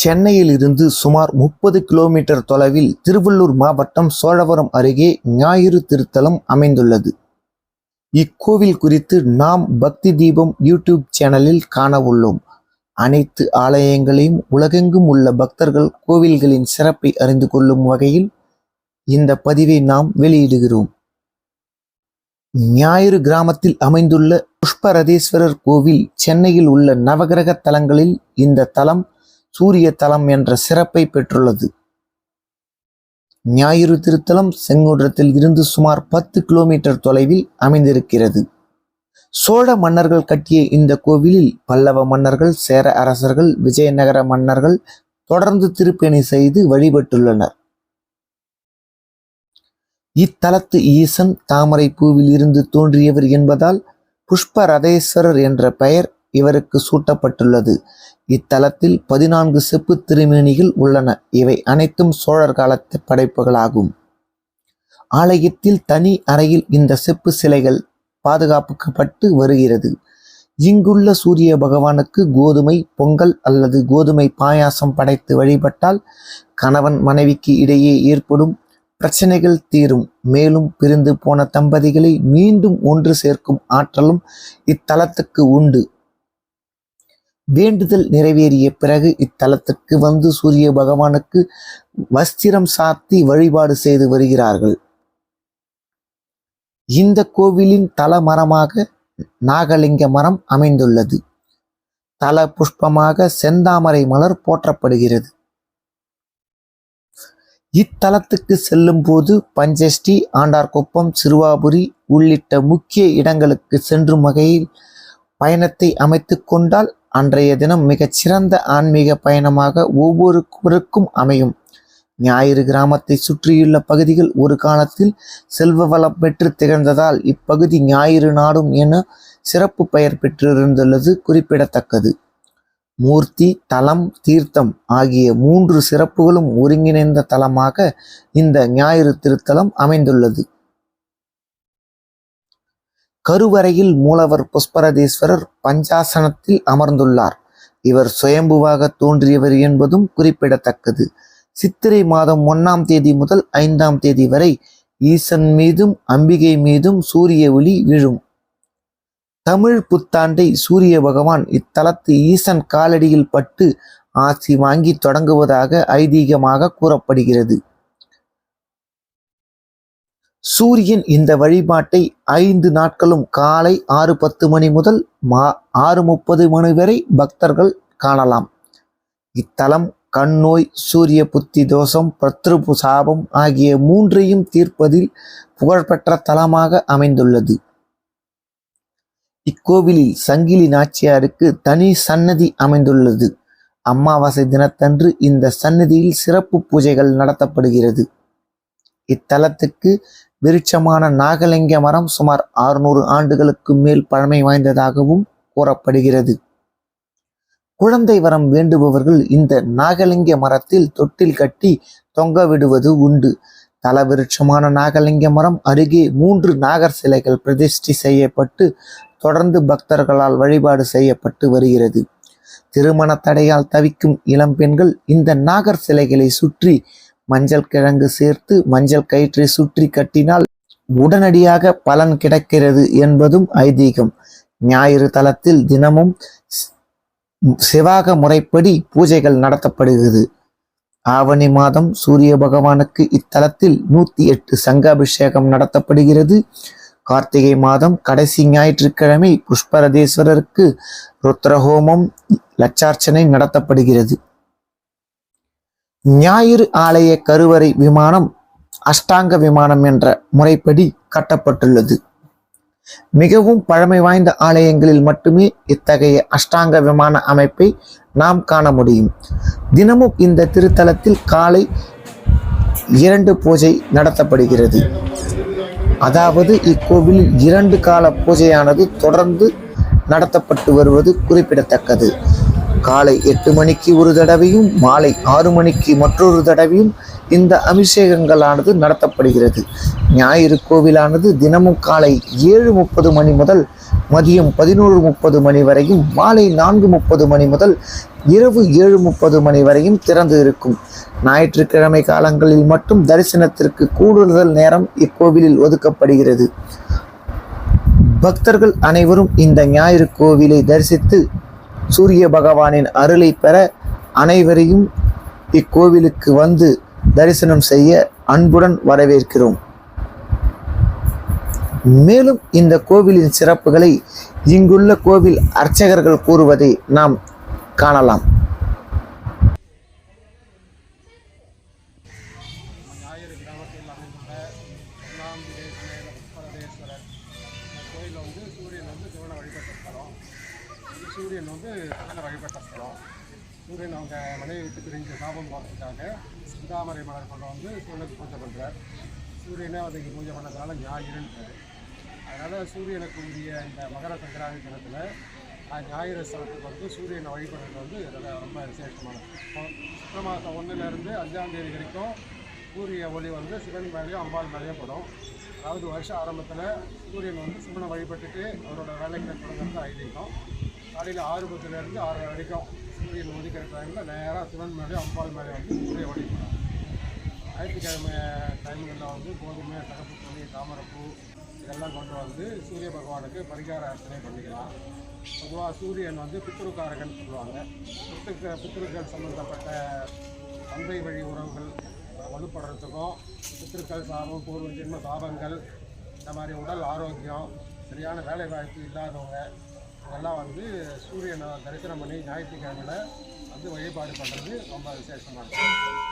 சென்னையில் இருந்து சுமார் முப்பது கிலோமீட்டர் தொலைவில் திருவள்ளூர் மாவட்டம் சோழவரம் அருகே ஞாயிறு திருத்தலம் அமைந்துள்ளது. இக்கோவில் குறித்து நாம் பக்தி தீபம் யூடியூப் சேனலில் காண உள்ளோம் அனைத்து ஆலயங்களையும் உலகெங்கும் உள்ள பக்தர்கள் கோவில்களின் சிறப்பை அறிந்து கொள்ளும் வகையில் இந்த பதிவை நாம் வெளியிடுகிறோம். ஞாயிறு கிராமத்தில் அமைந்துள்ள புஷ்பரதேஸ்வரர் கோவில் சென்னையில் உள்ள நவகிரக தலங்களில் இந்த தலம் சூரிய தலம் என்ற சிறப்பை பெற்றுள்ளது. ஞாயிறு திருத்தலம் செங்குன்றத்தில் இருந்து சுமார் பத்து கிலோமீட்டர் தொலைவில் அமைந்திருக்கிறது. சோழ மன்னர்கள் கட்டிய இந்த கோவிலில் பல்லவ மன்னர்கள் சேர அரசர்கள் விஜயநகர மன்னர்கள் தொடர்ந்து திருப்பணி செய்து வழிபட்டுள்ளனர். இத்தலத்து ஈசன் தாமரை பூவில் இருந்து தோன்றியவர் என்பதால் புஷ்பரதேஸ்வரர் என்ற பெயர் இவருக்கு சூட்டப்பட்டுள்ளது. இத்தலத்தில் பதினான்கு செப்பு திருமேனிகள் உள்ளன. இவை அனைத்தும் சோழர் காலத்து படைப்புகளாகும். ஆலயத்தில் தனி அறையில் இந்த செப்பு சிலைகள் பாதுகாப்புக்கப்பட்டு வருகிறது. இங்குள்ள சூரிய பகவானுக்கு கோதுமை பொங்கல் அல்லது கோதுமை பாயாசம் படைத்து வழிபட்டால் கணவன் மனைவிக்கு இடையே ஏற்படும் பிரச்சனைகள் தீரும். மேலும் பிரிந்து போன தம்பதிகளை மீண்டும் ஒன்று சேர்க்கும் ஆற்றலும் இத்தலத்துக்கு உண்டு. வேண்டுதல் நிறைவேறிய பிறகு இத்தலத்திற்கு வந்து சூரிய பகவானுக்கு வஸ்திரம் சாத்தி வழிபாடு செய்து வருகிறார்கள். இந்த கோவிலின் தல மரமாக நாகலிங்க மரம் அமைந்துள்ளது. தல புஷ்பமாக செந்தாமரை மலர் போற்றப்படுகிறது. இத்தலத்துக்கு செல்லும் போது பஞ்சஷ்டி ஆண்டார்குப்பம் சிறுவாபுரி உள்ளிட்ட முக்கிய இடங்களுக்கு சென்றும் வகையில் பயணத்தை அமைத்து கொண்டால் அன்றைய தினம் மிகச் சிறந்த ஆன்மீக பயணமாக ஒவ்வொருவருக்கும் அமையும். ஞாயிறு கிராமத்தை சுற்றியுள்ள பகுதிகள் ஒரு காலத்தில் செல்வ வளம் பெற்று திகழ்ந்ததால் இப்பகுதி ஞாயிறு நாடும் என சிறப்பு பெயர் பெற்றிருந்துள்ளது குறிப்பிடத்தக்கது. மூர்த்தி தலம் தீர்த்தம் ஆகிய மூன்று சிறப்புகளும் ஒருங்கிணைந்த தலமாக இந்த ஞாயிறு திருத்தலம் அமைந்துள்ளது. கருவறையில் மூலவர் புஷ்பரதீஸ்வரர் பஞ்சாசனத்தில் அமர்ந்துள்ளார். இவர் சுயம்புவாக தோன்றியவர் என்பதும் குறிப்பிடத்தக்கது. சித்திரை மாதம் ஒன்னாம் தேதி முதல் ஐந்தாம் தேதி வரை ஈசன் மீதும் அம்பிகை மீதும் சூரிய ஒளி விழும். தமிழ் புத்தாண்டை சூரிய பகவான் இத்தலத்து ஈசன் காலடியில் பட்டு ஆசி வாங்கி தொடங்குவதாக ஐதீகமாக கூறப்படுகிறது. சூரியன் இந்த வழிபாட்டை ஐந்து நாட்களும் காலை ஆறு பத்து மணி முதல் மா ஆறு முப்பது மணி வரை பக்தர்கள் காணலாம். இத்தலம் கண்ணோய் சூரிய புத்தி தோஷம் பத்ருபு சாபம் ஆகிய மூன்றையும் தீர்ப்பதில் புகழ்பெற்ற தலமாக அமைந்துள்ளது. இக்கோவிலில் சங்கிலி நாச்சியாருக்கு தனி சன்னதி அமைந்துள்ளது. அமாவாசை தினத்தன்று இந்த சன்னதியில் சிறப்பு பூஜைகள் நடத்தப்படுகிறது. இத்தலத்துக்கு விருட்சமான நாகலிங்க மரம் சுமார் ஆறுநூறு ஆண்டுகளுக்கு மேல் பழமை வாய்ந்ததாகவும் கூறப்படுகிறது. குழந்தை வரம் வேண்டுபவர்கள் இந்த நாகலிங்க மரத்தில் தொட்டில் கட்டி தொங்க விடுவது உண்டு. தல விருட்சமான நாகலிங்க மரம் அருகே மூன்று நாகர் சிலைகள் பிரதிஷ்டி செய்யப்பட்டு தொடர்ந்து பக்தர்களால் வழிபாடு செய்யப்பட்டு வருகிறது. திருமண தடையால் தவிக்கும் இளம் பெண்கள் இந்த நாகர் சிலைகளை சுற்றி மஞ்சள் கிழங்கு சேர்த்து மஞ்சள் கயிற்றை சுற்றி கட்டினால் உடனடியாக பலன் கிடைக்கிறது என்பதும் ஐதீகம். ஞாயிறு தலத்தில் தினமும் சிவாக முறைப்படி பூஜைகள் நடத்தப்படுகிறது. ஆவணி மாதம் சூரிய பகவானுக்கு இத்தலத்தில் நூத்தி எட்டு சங்காபிஷேகம் நடத்தப்படுகிறது. கார்த்திகை மாதம் கடைசி ஞாயிற்றுக்கிழமை புஷ்பரதேஸ்வரருக்கு ருத்ரஹோமம் லட்சார்ச்சனை நடத்தப்படுகிறது. ஞாயிறு ஆலய கருவறை விமானம் அஷ்டாங்க விமானம் என்ற முறைப்படி கட்டப்பட்டுள்ளது. மிகவும் பழமை வாய்ந்த ஆலயங்களில் மட்டுமே இத்தகைய அஷ்டாங்க விமான அமைப்பை நாம் காண முடியும். தினமும் இந்த திருத்தலத்தில் காலை இரண்டு பூஜை நடத்தப்படுகிறது. அதாவது இக்கோவிலில் இரண்டு கால பூஜையானது தொடர்ந்து நடத்தப்பட்டு வருவது குறிப்பிடத்தக்கது. காலை எட்டு மணிக்கு ஒரு தடவையும் மாலை ஆறு மணிக்கு மற்றொரு தடவையும் இந்த அபிஷேகங்களானது நடத்தப்படுகிறது. ஞாயிறு கோவிலானது தினமும் காலை ஏழு முப்பது மணி முதல் மதியம் பதினோரு முப்பது மணி வரையும் மாலை நான்கு முப்பது மணி முதல் இரவு ஏழு முப்பது மணி வரையும் திறந்து இருக்கும். ஞாயிற்றுக்கிழமை காலங்களில் மட்டும் தரிசனத்திற்கு கூடுதல் நேரம் இக்கோவிலில் ஒதுக்கப்படுகிறது. பக்தர்கள் அனைவரும் இந்த ஞாயிறு கோவிலை தரிசித்து சூரிய பகவானின் அருளை பெற அனைவரையும் இக்கோவிலுக்கு வந்து தரிசனம் செய்ய அன்புடன் வரவேற்கிறோம். மேலும் இந்த கோவிலின் சிறப்புகளை இங்குள்ள கோவில் அர்ச்சகர்கள் கூறுவதை நாம் காணலாம். கோயில் வந்து சூரியன் வந்து சிவனை வழிபட்ட ஸ்தலம் சூரியன் வந்து சிவனை வழிபட்ட ஸ்தலம் சூரியன் அவங்க மனைவி விட்டு பிரிஞ்ச சாபம் போகிறதுக்காக சிந்தாமரை மலர் கொண்டு வந்து சூரியனுக்கு பூஜை பண்ணுறார் சூரியனே அதுக்கு பூஜை பண்ணதுனால ஞாயிறுன்றது அதனால் சூரியனுக்கு உரிய இந்த மகர சங்கராந்தி தினத்தில் ஞாயிறு ஸ்தலத்துக்கு வந்து சூரியனை வழிபடுறது வந்து ரொம்ப விசேஷமானது. இப்போ மாதம் ஒன்றுலேருந்து அஞ்சாம் தேதி வரைக்கும் சூரிய ஒளி வந்து சிவன் மேலேயும் அம்பாள் மேலேயும் படும். அதாவது வருஷ ஆரம்பத்தில் சூரியன் வந்து சிவனை வழிபட்டுட்டு அவரோட வேலைக்கு தொடங்குறது ஐதீகம். காலையில் ஆறு பத்துலேருந்து ஆறு வரைக்கும் சூரியன் உதிக்கிற டைமில் நேராக சிவன் மேலேயும் அம்பாள் மேலே வந்து சூரிய ஒளி ஞாயிற்றுக்கிழமை டைம்களில் வந்து கோதுமை சகப்பு துணி தாமரைப்பூ இதெல்லாம் கொண்டு வந்து சூரிய பகவானுக்கு பரிகார அர்ச்சனை பண்ணிக்கலாம். பொதுவாக சூரியன் வந்து பித்ருக்காரகன் சொல்லுவாங்க. பித்ருக்க பித்ருக்கள் சம்மந்தப்பட்ட தந்தை வழி உறவுகள் வலுப்படுறதுக்கும் பித்ருக்கள் சாபம் பூர்வ ஜென்ம சாபங்கள் இந்த மாதிரி உடல் ஆரோக்கியம் சரியான வேலைவாய்ப்பு இல்லாதவங்க இதெல்லாம் வந்து சூரியனை தரிசனம் பண்ணி ஞாயிற்றுக்கிழமையில் வந்து வழிபாடு பண்ணுறது ரொம்ப விசேஷமானது.